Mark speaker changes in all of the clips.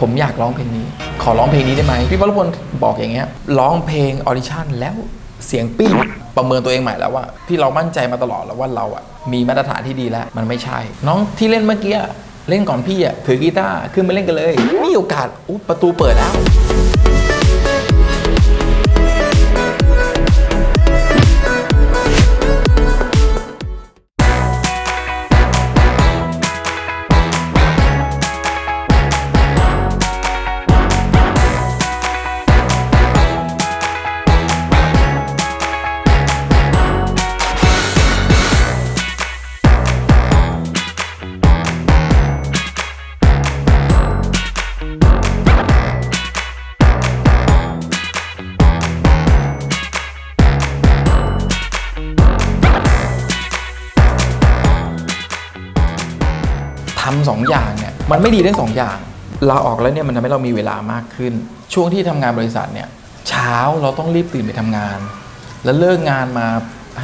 Speaker 1: ผมอยากร้องเพลงนี้ ขอร้องเพลงนี้ได้ไหมพี่วรพลบอกอย่างเงี้ยร้องเพลงออดิชั่นแล้วเสียงปี้ประเมินตัวเองใหม่แล้วว่าที่เรามั่นใจมาตลอดแล้วว่าเราอะมีมาตรฐานที่ดีแล้ว มันไม่ใช่ น้องที่เล่นเมื่อกี้เล่นก่อนพี่อะถือกีตาร์ขึ้นมาเล่นกันเลย มีโอกาสอุ๊ประตูเปิดแล้ว ทำสองอย่างเนี่ยมันไม่ดีทั้งสองอย่างลาออกแล้วเนี่ยมันทำให้เรามีเวลามากขึ้น ช่วงที่ทำงานบริษัทเนี่ยเช้าเราต้องรีบตื่นไปทำงาน แล้วเลิกงานมา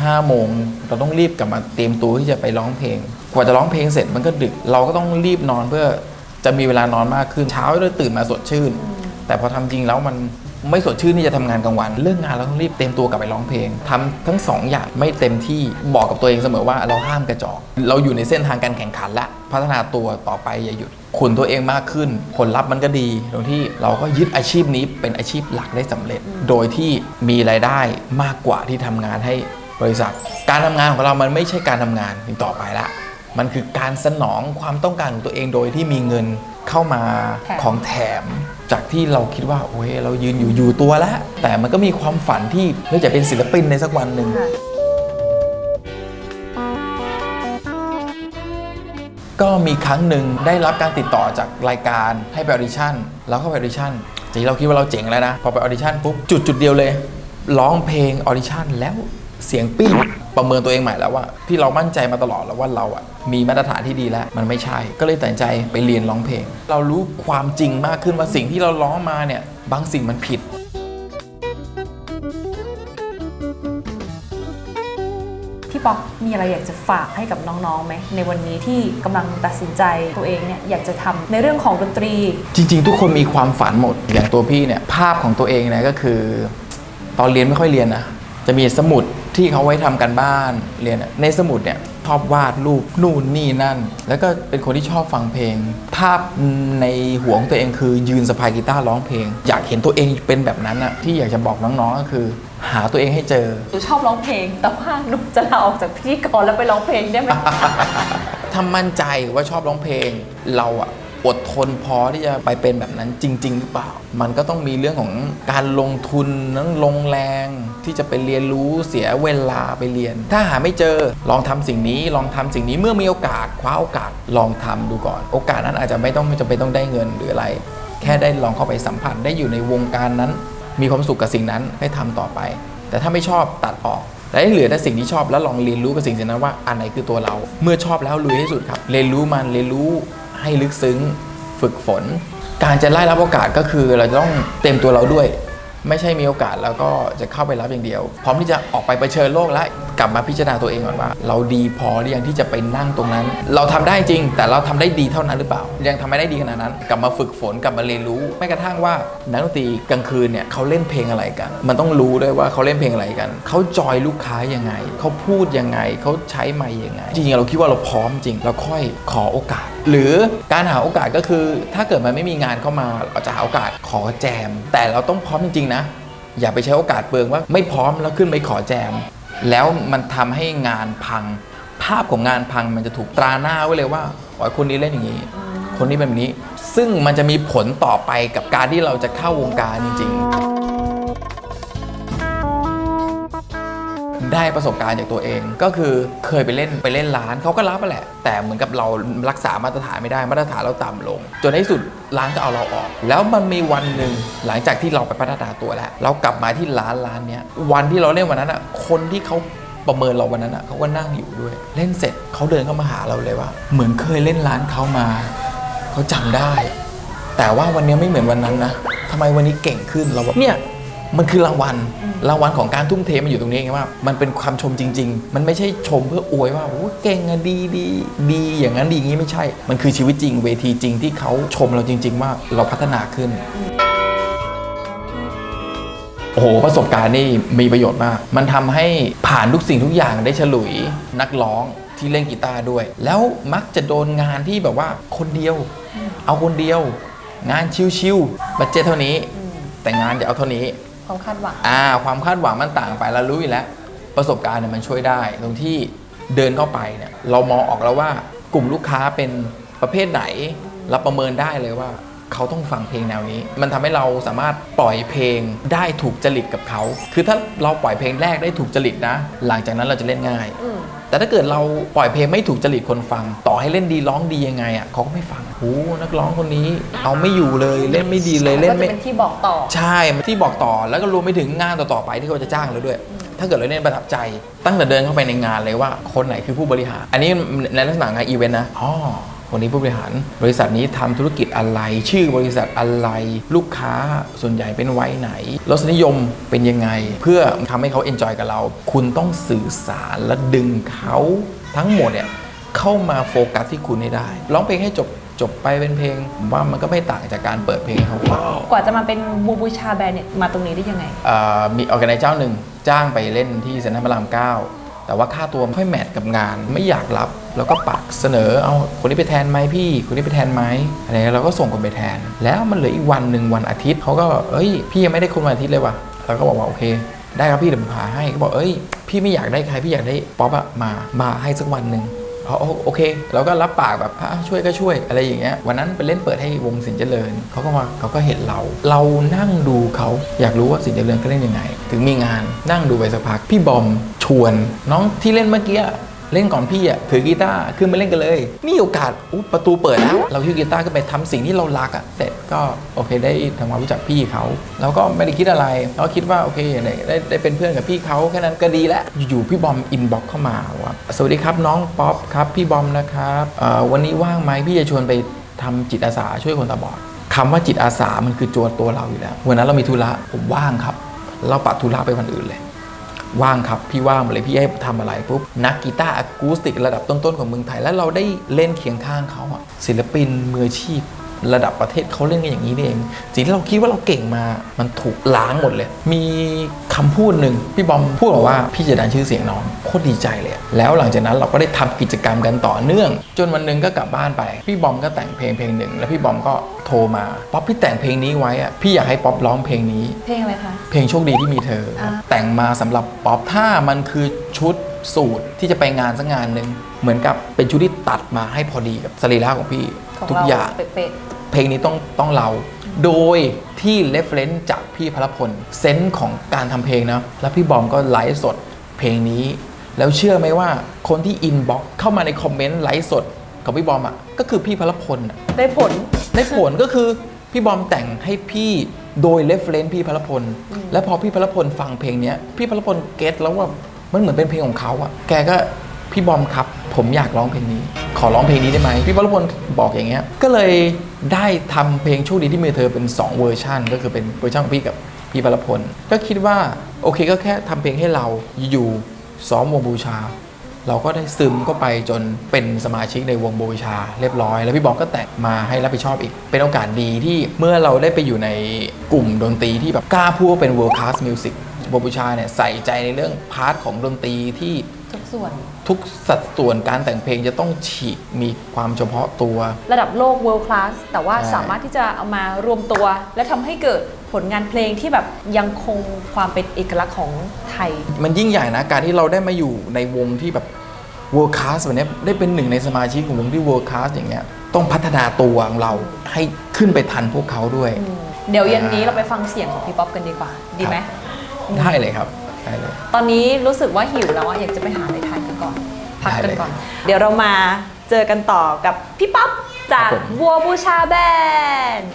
Speaker 1: 5้าโมงเราต้องรีบกลับมาเตรียมตัวที่จะไปร้องเพลง กว่าจะร้องเพลงเสร็จมันก็ดึกเราก็ต้องรีบนอนเพื่อจะมีเวลานอนมากขึ้นเช้าเราตื่นมาสดชื่น แต่พอทำจริงแล้วมัน ไม่สดชื่นที่จะทำงานกลางวันเลิกงงานเราต้องรีบเตรียมตัวกลับไปร้องเพลงทำทั้งสองอย่างไม่เต็มที่บอกกับตัวเองเสมอว่าเราห้ามกระจอกเราอยู่ในเส้นทางการแข่งขันละพัฒนาตัวต่อไปอย่าหยุดขุนตัวเองมากขึ้น ผลลัพธ์มันก็ดี ตรงที่เราก็ยึดอาชีพนี้เป็นอาชีพหลักได้สำเร็จ โดยที่มีรายได้มากกว่าที่ทำงานให้บริษัท การทำงานของเรามันไม่ใช่การทำงานต่อไปละ มันคือการสนองความต้องการของตัวเองโดยที่มีเงินเข้ามา
Speaker 2: แถม
Speaker 1: ของแถม จากที่เราคิดว่าโอ้ยเรายืนอยู่อยู่ตัวแล้ว แต่มันก็มีความฝันที่เราจะเป็นศิลปินในสักวันหนึ่ง
Speaker 2: ค่ะ
Speaker 1: ก็มีครั้งหนึ่งได้รับการติดต่อจากรายการให้ไปออดิชั่นแล้วก็ไปออดิชั่นจริงๆเราคิดว่าเราเจ๋งแล้วนะ พอไปออดิชั่นปุ๊บจุดจุดเดียวเลยร้องเพลงออดิชั่นแล้ว เสียงปี้ประเมินตัวเองใหม่แล้วว่าที่เรามั่นใจมาตลอดแล้วว่าเราอะมีมาตรฐานที่ดีแล้ว มันไม่ใช่ ก็เลยตัดใจไปเรียนร้องเพลง เรารู้ความจริงมากขึ้นว่าสิ่งที่เราร้องมาเนี่ยบางสิ่งมันผิด
Speaker 2: พี่ป๊อกมีอะไรอยากจะฝากให้กับน้องๆไหมในวันนี้ที่กำลังตัดสินใจตัวเองเนี่ยอยากจะทำในเรื่องของดนตรี
Speaker 1: จริง ๆ ทุกคนมีความฝันหมดอย่างตัวพี่เนี่ยภาพของตัวเองเนี่ยก็คือ ตอนเรียนไม่ค่อยเรียนนะจะมีสมุด ที่เขาไว้ทำกันบ้านเรียนอะในสมุดเนี่ยชอบวาดรูปนู่นนี่นั่น แล้วก็เป็นคนที่ชอบฟังเพลง ภาพในหัวของตัวเองคือยืนสะพายกีตาร์ร้องเพลง อยากเห็นตัวเองเป็นแบบนั้นอะที่อยากจะบอกน้องๆก็คือ หาตัวเองให้เจอ
Speaker 2: หนูชอบร้องเพลง แต่ว่าหนูจะลาออกจากพิธีกรแล้วไปร้องเพลงได้ไหม
Speaker 1: ถ้ามั่นใจว่าชอบร้องเพลงเราอะ อดทนพอที่จะไปเป็นแบบนั้นจริง ๆ หรือเปล่า มันก็ต้องมีเรื่องของการลงทุนนั้นลงแรงที่จะไปเรียนรู้เสียเวลาไปเรียน ถ้าหาไม่เจอลองทำสิ่งนี้ ลองทำสิ่งนี้เมื่อมีโอกาสคว้าโอกาสลองทำดูก่อน โอกาสนั้นอาจจะไม่ต้องจำเป็นต้องได้เงินหรืออะไร แค่ได้ลองเข้าไปสัมผัสได้อยู่ในวงการนั้น มีความสุขกับสิ่งนั้นให้ทำต่อไป แต่ถ้าไม่ชอบตัดออกและเหลือแต่สิ่งที่ชอบแล้วลองเรียนรู้กับสิ่งนั้นว่าอันไหนคือตัวเรา เมื่อชอบแล้วลุยให้สุดครับ เรียนรู้มันเรียนรู้ ให้ลึกซึ้งฝึกฝน การจะไล่รับโอกาสก็คือเราต้องเต็มตัวเราด้วย ไม่ใช่มีโอกาสแล้วก็จะเข้าไปรับอย่างเดียว พร้อมที่จะออกไปเผชิญโลกและกลับมาพิจารณาตัวเองก่อนว่า เราดีพอหรือยังที่จะไปนั่งตรงนั้น เราทำได้จริง แต่เราทำได้ดีเท่านั้นหรือเปล่า ยังทำไม่ได้ดีขนาดนั้น กลับมาฝึกฝนกลับมาเรียนรู้แม้กระทั่งว่านักดนตรีกลางคืนเนี่ยเขาเล่นเพลงอะไรกัน มันต้องรู้ด้วยว่าเขาเล่นเพลงอะไรกันเขาจอยลูกค้ายังไงเขาพูดยังไงเขาใช้ไมค์ยังไง จริงๆเราคิดว่าเราพร้อมจริงเราค่อยขอโอกาสหรือการหาโอกาสก็คือ ถ้าเกิดมันไม่มีงานเข้ามาเราจะหาโอกาสขอแจม แต่เราต้องพร้อมจริงๆนะ อย่าไปใช้โอกาสเปลืองว่าไม่พร้อมแล้วขึ้นไปขอแจม แล้วมันทำให้งานพัง ภาพของงานพังมันจะถูกตราหน้าไว้เลยว่าอ๋อคนนี้เล่นอย่างนี้ คนนี้เป็นแบบนี้ ซึ่งมันจะมีผลต่อไปกับการที่เราจะเข้าวงการจริง ๆ ได้ประสบการณ์จากตัวเอง ก็คือเคยไปเล่นไปเล่นร้านเขาก็รับแหละ แต่เหมือนกับเรารักษามาตรฐานไม่ได้มาตรฐานเราต่ำลง จนในที่สุดร้านก็เอาเราออก แล้วมันมีวันหนึ่งหลังจากที่เราไปพัฒนาตัวแล้ว เรากลับมาที่ร้านร้านเนี้ยวันที่เราเล่นวันนั้นอะคนที่เขาประเมินเราวันนั้นอะเขาก็นั่งอยู่ด้วย เล่นเสร็จเขาเดินเข้ามาหาเราเลยว่า เหมือนเคยเล่นร้านเขามาเขาจำได้ แต่ว่าวันนี้ไม่เหมือนวันนั้นนะทำไมวันนี้เก่งขึ้นเราบอกเนี่ย มันคือรางวัลรางวัลของการทุ่มเทมันอยู่ตรงนี้ไงว่า มันเป็นความชมจริง ๆ มันไม่ใช่ชมเพื่ออวยว่าโอ้เก่งอะดีดีดีอย่างนั้นดีอย่างนี้ไม่ใช่ มันคือชีวิตจริง เวทีจริงที่เขาชมเราจริง ๆ ว่าเราพัฒนาขึ้นโอ้โหประสบการณ์นี่มีประโยชน์มาก มันทำให้ผ่านทุกสิ่งทุกอย่างได้ฉลุยนักร้องที่เล่นกีตาร์ด้วย แล้วมักจะโดนงานที่แบบว่าคนเดียว เอาคนเดียว งานชิวๆบัตเจตเท่านี้ แต่งานจะเอาเท่านี้
Speaker 2: ความคาดหวัง
Speaker 1: อ่า ความคาดหวังมันต่างไปเรารู้อยู่แล้ว ประสบการณ์เนี่ยมันช่วยได้ ตรงที่เดินเข้าไปเนี่ยเรามองออกแล้วว่ากลุ่มลูกค้าเป็นประเภทไหนเราประเมินได้เลยว่าเขาต้องฟังเพลงแนวนี้ มันทำให้เราสามารถปล่อยเพลงได้ถูกจริตกับเขา คือถ้าเราปล่อยเพลงแรกได้ถูกจริตนะ หลังจากนั้นเราจะเล่นง่าย
Speaker 2: อืม
Speaker 1: แต่ถ้าเกิดเราปล่อยเพลงไม่ถูกจริตคนฟัง ต่อให้เล่นดีร้องดียังไงอะเขาก็ไม่ฟังโอ้นักร้องคนนี้ เอาไม่อยู่เลยเล่นไม่ดีเลยเล่น
Speaker 2: ก็จะ
Speaker 1: ไม่
Speaker 2: เป็นที่บอกต่อ
Speaker 1: ใช่ที่บอกต่อแล้วก็รวมไปถึงงานต่อ ๆ ไปที่เขาจะจ้างเราด้วย ถ้าเกิดเราเล่นประทับใจ ตั้งแต่เดินเข้าไปในงานเลยว่าคนไหนคือผู้บริหาร อันนี้ในลักษณะงานอีเวนต์นะอ๋อ คนนี้ผู้บริหารบริษัทนี้ทำธุรกิจอะไร ชื่อบริษัทอะไร ลูกค้าส่วนใหญ่เป็นวัยไหนรสนิยมเป็นยังไง เพื่อทำให้เขาเอนจอยกับเรา คุณต้องสื่อสารและดึงเขาทั้งหมดเนี่ยเข้ามาโฟกัสที่คุณให้ได้ร้องเพลงให้จบจบไปเป็นเพลงผมว่ามันก็ไม่ต่างจากการเปิดเพลงให้เขาฟัง
Speaker 2: กว่าจะมาเป็นบูบูชาแบรนด์เนี่ยมาตรงนี้ได้ยังไง
Speaker 1: เอ่อมีออแกไนเจ้าหนึ่งจ้างไปเล่นที่เซ็นทรัลพระรามเก้าแต่ว่าค่าตัวไม่ค่อยแมทกับงานไม่อยากรับ แล้วก็ปักเสนอเอาคนนี้ไปแทนไหมพี่ คนนี้ไปแทนไหมอะไรเงี้ยเราก็ส่งคนไปแทน แล้วมันเหลืออีกวันหนึ่งวันอาทิตย์เขาก็เอ้ย พี่ยังไม่ได้คนวันอาทิตย์เลยว่ะเราก็บอกว่าโอเคได้ครับพี่เดี๋ยวผมหาให้ก็บอกเอ้ยพี่ไม่อยากได้ใครพี่อยากได้ป๊อปอะมามาให้สักวันหนึ่งเขาโอเคเราก็รับปากแบบช่วยก็ช่วยอะไรอย่างเงี้ยวันนั้นไปเล่นเปิดให้วงสินเจริญเขาก็มาเขาก็เห็นเรา เรานั่งดูเขาอยากรู้ว่าสินเจริญเขาเล่นยังไง ถึงมีงานนั่งดูไปสักพัก พี่บอมชวนน้องที่เล่นเมื่อกี้ เล่นก่อนพี่อะถือกีตาร์ขึ้นมาเล่นกันเลย นี่โอกาสอุ๊ประตูเปิดแล้ว เราถือกีตาร์ขึ้นไปทำสิ่งที่เรารักอะเสร็จก็โอเคได้ทำความรู้จักพี่เขาเราก็ไม่ได้คิดอะไรเราคิดว่าโอเคได้ได้ได้เป็นเพื่อนกับพี่เขาแค่นั้นก็ดีแล้วอยู่ๆพี่บอมอินบ็อกเข้ามาว่าสวัสดีครับน้องป๊อปครับพี่บอมนะครับวันนี้ว่างไหมพี่จะชวนไปทำจิตอาสาช่วยคนตาบอดคำว่าจิตอาสามันคือตัวตัวเราอยู่แล้ววันนั้นเรามีธุระผมว่างครับ เราปัดธุระไปวันอื่นเลย ว่างครับ พี่ว่างมดเลยพี่ให้ทำอะไรปุ๊บนักกีตาร์อะคูสติกระดับต้นๆของเมืองไทย แล้วเราได้เล่นเคียงข้างเขาอะศิลปินมืออาชีพ ระดับประเทศเขาเล่นกันอย่างนี้นี่เองสิ่งที่เราคิดว่าเราเก่งมา มันถูกล้างหมดเลย มีคำพูดหนึ่งพี่บอมพูดบอกว่าพี่จะดันชื่อเสียงน้องโคตรดีใจเลยอะแล้วหลังจากนั้นเราก็ได้ทำกิจกรรมกันต่อเนื่อง จนวันหนึ่งก็กลับบ้านไป พี่บอมก็แต่งเพลงเพลงหนึ่ง แล้วพี่บอมก็โทรมาป๊อปพี่แต่งเพลงนี้ไว้อะพี่อยากให้ป๊อปร้องเพลงนี้
Speaker 2: เพลงอะไรคะ
Speaker 1: เพลงโชคดีที่มีเธออาแต่งมาสำหรับป๊อปถ้ามันคือชุดสูตรที่จะไปงานสักงานหนึ่งเหมือนกับเป็นชุดที่ตัดมาให้พอดีกับสรีระของพี่
Speaker 2: ของ
Speaker 1: ทุก
Speaker 2: เรา
Speaker 1: อย่าง
Speaker 2: เป๊ะ
Speaker 1: เพลงนี้ต้องต้องเรา โดยที่เรฟเ e นซ์จากพี่พลพลเซนส์ของการทำเพลงนะ แล้วพี่บอมก็ไลฟ์สดเพลงนี้ แล้วเชื่อไหมว่าคนที่อินบ็อกเข้ามาในคอมเมนต์ไลฟ์สดกับพี่บอมอะก็คือพี่พลพลอะ
Speaker 2: ๆได้ผล
Speaker 1: ได้ผลก็คือพี่บอมแต่งให้พี่โดยเรฟเลนพี่พลพล และพอพี่พลพลฟังเพลงเนี้ยพี่พลพลเก็ตแล้วว่ามันเหมือนเป็นเพลงของเขาอะแกก็ พี่บอมครับ ผมอยากร้องเพลงนี้ ขอร้องเพลงนี้ได้ไหมพี่พลพลบอกอย่างเงี้ยก็เลยได้ทำเพลงโชคดีที่มีเธอเป็น 2 เวอร์ชันก็คือเป็นเวอร์ชันของพี่กับพี่พลพลก็คิดว่าโอเคก็แค่ทำเพลงให้เราอยู่ซ้อมวงบูชา เราก็ได้ซึมเข้าไปจนเป็นสมาชิกในวงบวิชา เรียบร้อย แล้วพี่บอมก็แตกมาให้รับผิดชอบอีก เป็นโอกาสดีที่เมื่อเราได้ไปอยู่ในกลุ่มดนตรีที่แบบกล้าพูดว่าเป็น world class music โบวิชาเนี่ยใส่ใจในเรื่องพาร์ทของดนตรีที่
Speaker 2: ทุกส่วน
Speaker 1: ทุกสัดส่วนการแต่งเพลงจะต้องฉีกมีความเฉพาะตัว
Speaker 2: ระดับโลก world class แต่ว่า
Speaker 1: ใช่
Speaker 2: สามารถที่จะเอามารวมตัว และทำให้เกิดผลงานเพลงที่แบบยังคงความเป็นเอกลักษณ์ของไทย
Speaker 1: มันยิ่งใหญ่นะ การที่เราได้มาอยู่ในวงที่แบบ world class แบบเนี้ยได้เป็นหนึ่งในสมาชิกของวงที่ world class อย่างเงี้ยต้องพัฒนาตัวของเราให้ขึ้นไปทันพวกเขาด้วย
Speaker 2: เดี๋ยวเย็นนี้เราไปฟังเสียงของพี่ป๊อปกันดีกว่า ดีไหม
Speaker 1: ได้เลยครับ ได้เลย
Speaker 2: ตอนนี้รู้สึกว่าหิวแล้วอะอยากจะไปหาอะไรทานกันก่อน พัก
Speaker 1: ได้
Speaker 2: กัน
Speaker 1: เลย
Speaker 2: ก่อน เดี๋ยวเรามาเจอกันต่อกับพี่ป๊อปจาก
Speaker 1: ครับผม
Speaker 2: บัวบูชาแบนด์